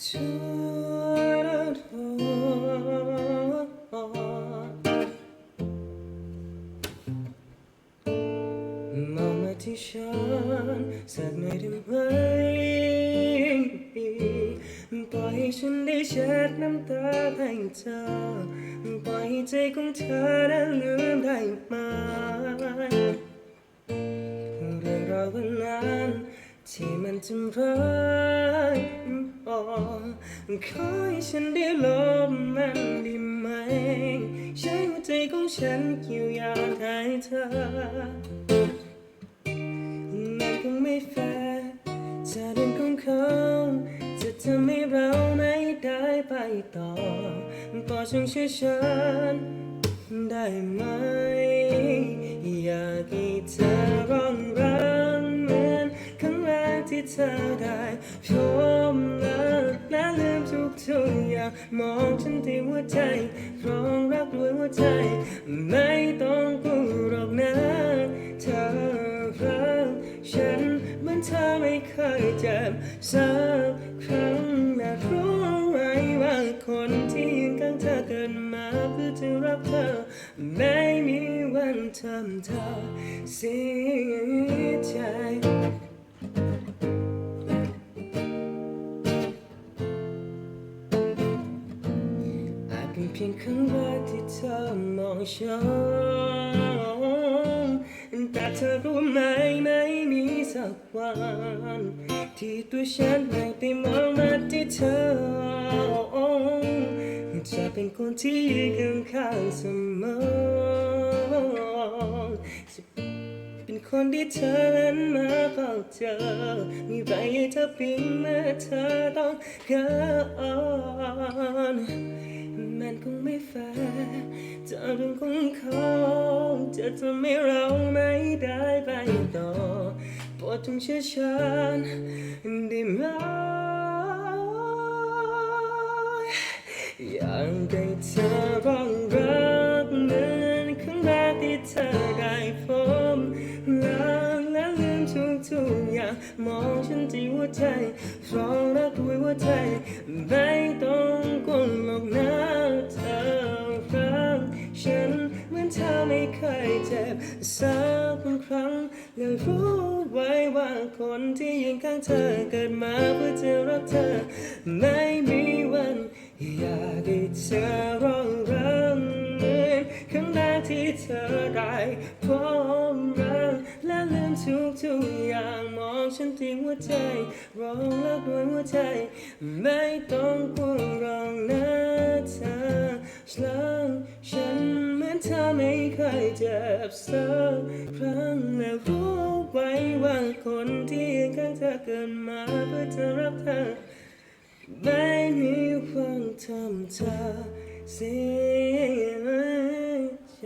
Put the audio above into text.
มองมาที่ฉันสักหน่อยได้ไหมปล่อยให้ฉันได้เช็ดน้ำตาให้เธอปล่อยให้ใจของเธอได้ลืมได้ไหมเรื่องราววันนั้นที่มันทำร้าย อขอให้ฉันได้ลบมันได้ไหม ใช้หัวใจของฉันเกี่ยวยาให้เธอมันคงไม่แฟร์จะเรื่องของเขาจะทำให้เราไม่ได้ไปต่อโปรดจงช่วยฉันได้ไหม เธอได้พบและและลืมทุกทุกอย่างมองฉันที่หัวใจร้องรักด้วยหัวใจ ไม่ต้องกลัวหรอกนะ เธอรักฉันเหมือนเธอไม่เคยเจ็บสักครั้งและรู้ไหมว่าคนที่ยืนข้างเธอเกิดมาเพื่อจะรักเธอ ไม่มีวันทำเธอเสียใจ เป็นเพียงครั้งแรกที่เธอมองฉันแต่เธอรู้ไหมไม่มีสักวัน ที่ตัวฉันไม่ได้มองมาที่เธอ จะเป็นคนที่ยืนข้างๆเสมอจะเป็นคนที่เธอนั้นมาเฝ้าเจอมีใบให้เธอเพียงเมื่อเธอต้องการ มันคงไม่แฟร์จะเรื่องของเขาจะทำให้เราไม่ได้ไปต่อโปรดจงเชื่อฉันได้ไหมอยากได้เธอร้องรักเหมือนครั้งแรกที่เธอได้พบรักและลืมทุกทุกอย่างมองฉันที่หัวใจร้องรักด้วยหัวใจไม่ต้อง สักครั้งและรู้ไว้ว่าคนที่ยืนข้างเธอเกิดมาเพื่อจะรักเธอ ไม่มีวัน อยากให้เธอร้องรักเหมือนครั้งแรกที่เธอได้พบรักและลืมทุกทุกอย่างมองฉันที่หัวใจร้องรักด้วยหัวใจ ไม่ต้องกลัวหรอกนะเธอฉันฉัน เธอไม่เคยเจ็บสักครั้งและรู้ไว้ว่าคนที่ยืนข้างเธอเกินมาเพื่อจะรักเธอไม่มีวังทำเธอเสียใจ